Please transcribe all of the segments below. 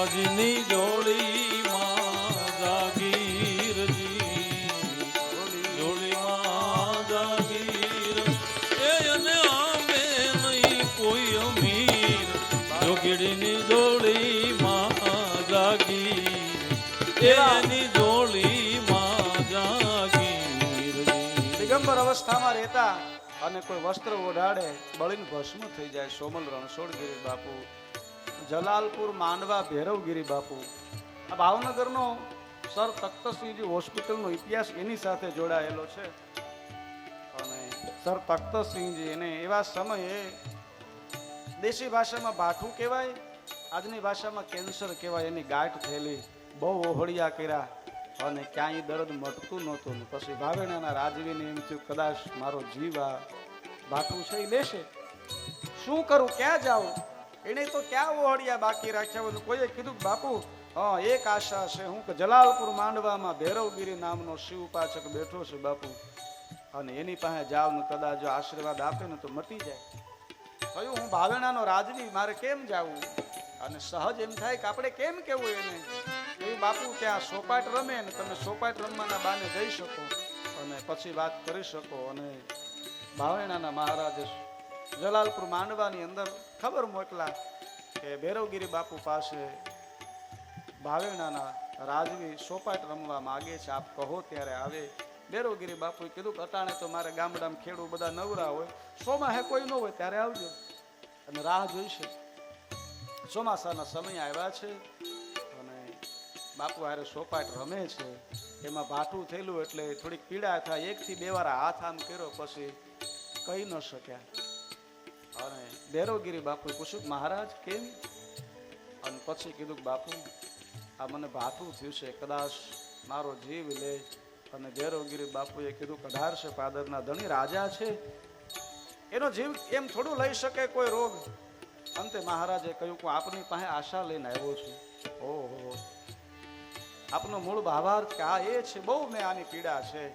બાવાજીની જોડી માં જાગીરજી જાગીર. એ કોઈ અમીર. જોગીડીની જોડી માં જાગીર. એની જોડી માં જાગીર દિગંબર અવસ્થામાં રહેતા અને કોઈ વસ્ત્ર ઓઢાડે બળીને ભસ્મ થઈ જાય. સોમલ રણછોડગીરી બાપુ જલાલપુર માંડવા ભૈરવગીરી બાપુ. આ ભાવનગરનો સર તખ્તસિંહજી હોસ્પિટલનો ઇતિહાસ એની સાથે જોડાયેલો છે. અને સર તખ્તસિંહજી એને એવા સમયે દેશી ભાષામાં ભાઠું કહેવાય, આજની ભાષામાં કેન્સર કહેવાય એની ગાંઠ થયેલી બહુ ઓહળિયા કર્યા અને ક્યાંય દર્દ મટતું નહોતું. પછી ભાવેણાના રાજવીને એમ થયું, કદાચ મારો જીવ આ ભાઠું છે એ લેશે. શું કરું? ક્યાં જાઉં? એને તો ક્યાં ઓહળિયા બાકી રાખ્યા હોય? કોઈએ કીધું કે બાપુ, હા, એક આશા છે હું કે જલાલપુર માંડવામાં ભૈરવગીરી નામનો શિવ પાછક બેઠો છે બાપુ. અને એની પાસે જાવ ને કદાચ જો આશીર્વાદ આપે ને તો મટી જાય. કયું હું ભાવેણાનો રાજવી, મારે કેમ જાવું? અને સહજ એમ થાય કે આપણે કેમ કેવું એને? કહ્યું બાપુ, ત્યાં સોપાટ રમે ને તમે સોપાટ રમવાના બાને જઈ શકો. અને પછી વાત કરી શકો. અને ભાવેણાના મહારાજે જલાલપુર માંડવાની અંદર ખબર મોકલા કે ભૈરવગીરી બાપુ પાસે ભાવેણાના રાજવી સોપાટ રમવા માગે છે. આપ કહો ત્યારે આવે. બેરોગીરી બાપુએ કીધું કે અટાણે તો મારે ગામડામાં ખેડૂ બધા નવરા હોય. સોમાં હે કોઈ ન હોય ત્યારે આવજો. અને રાહ જોઈશે ચોમાસાના સમય આવ્યા છે અને બાપુ હારે સોપાટ રમે છે. એમાં ભાઠું થયેલું એટલે થોડીક પીડા થાય. એકથી બે વાર હાથ આમ કર્યો, પછી કહી ન શક્યા. અને બેરોગીરી બાપુએ પૂછ્યું, મહારાજ, કેમ? અને પછી કીધું કે, બાપુ, આ મને ભાથું થયું છે, કદાચ મારો જીવ લે. અને બેરોગીરી બાપુએ કીધું કઢારશે પાદરના ધણી રાજા છે. એનો જીવ એમ થોડું લઈ શકે કોઈ રોગ? અંતે મહારાજે કહ્યું કે આપની પાસે આશા લઈને આવ્યો છું. ઓહો. આપનો મૂળ ભાવાર્થ કે આ એ છે, બહુ મેં આની પીડા છે.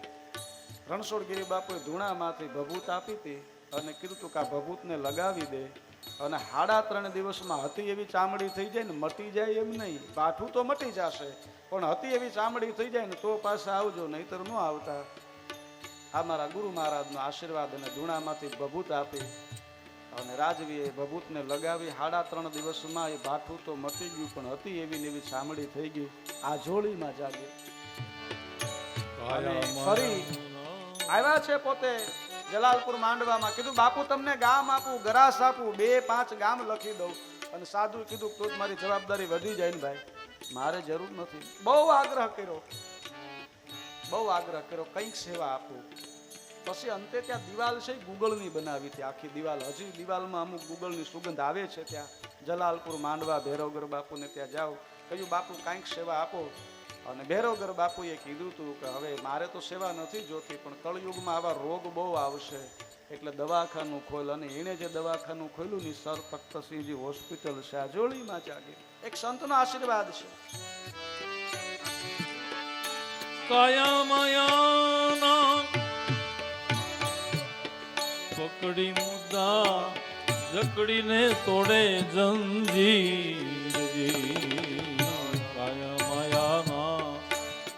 રણછોડગીરી બાપુએ ધૂણામાંથી ભભૂત આપી હતી. અને કીધું તું કે આ ભભૂતને લગાવી દે. અને હાડા ત્રણ દિવસમાં હતી એવી ચામડી થઈ જાય ને મટી જાય એમ નહીં. પાઠું તો મટી જશે પણ હતી એવી ચામડી થઈ જાય ને તો પાછા આવજો નહીતર ન આવતા. આ મારા ગુરુ મહારાજનો આશીર્વાદ અને ધૂણામાંથી ભભૂત આપી. અને રાજવીએ ભભૂતને લગાવી હાડા ત્રણ દિવસમાં એ ભાઠું તો મટી ગયું પણ હતી એવી ને એવી ચામડી થઈ ગઈ. આ જોડીમાં જાગી. ફરી આવ્યા છે પોતે. જલાલપુર માંડવામાં કીધું, બાપુ, તમને ગામ આપું, ગરાસ આપું, બે પાંચ ગામ લખી દઉં. અને સાધુ કીધું, તો મારી જવાબદારી વધી જાય ને ભાઈ. મારે જરૂર નથી. બહુ આગ્રહ કર્યો. બહુ આગ્રહ કર્યો, કંઈક સેવા આપું. પછી અંતે ત્યાં દિવાલ છે, ગૂગલની બનાવી હતી આખી દિવાલ. હજી દિવાલમાં અમુક ગૂગલની સુગંધ આવે છે ત્યાં. જલાલપુર માંડવા ભૈરવગર બાપુને ત્યાં જાઓ. કહ્યું, બાપુ, કાંઈક સેવા આપો. અને ભૈરવગર બાપુએ કીધું હતું કે હવે મારે તો સેવા નથી જોતી, પણ કળયુગમાં આવા રોગ બહુ આવશે. એટલે દવાખાનું ખોલ અને એણે જે દવાખાનું ખોલ્યું ને સર તખ્તસિંહજી હોસ્પિટલ છે આ જાગે. એક સંતનો આશીર્વાદ છે. કાયા માયાના પકડી મુદ્દા જકડીને તોડે જંજીર.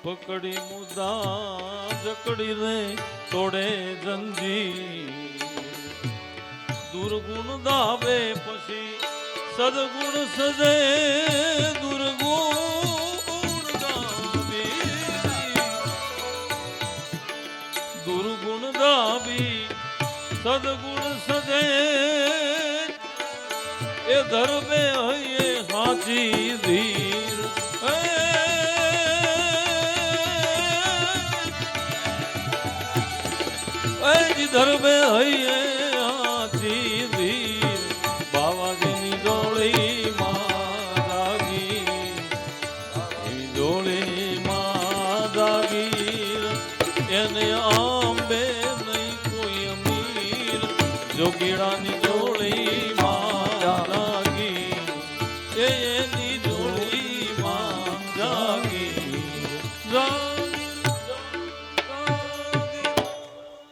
પકડી મુદા જકડી રે તોડે જંજી દુર્ગુણ દાવે પછી સદગુણ સજે, દુર્ગુણ દાવે દુર્ગુણ દાવી સદગુણ સજે. એ ધર્મે હૈયે હાચી ધીર ધર્મે હૈયે આથી ધીર બાવાજીની ડોળી માં રાગી એવી ડોળી માં રાગી એને આંબે જોગીડાની ડોળી માં રાગી એ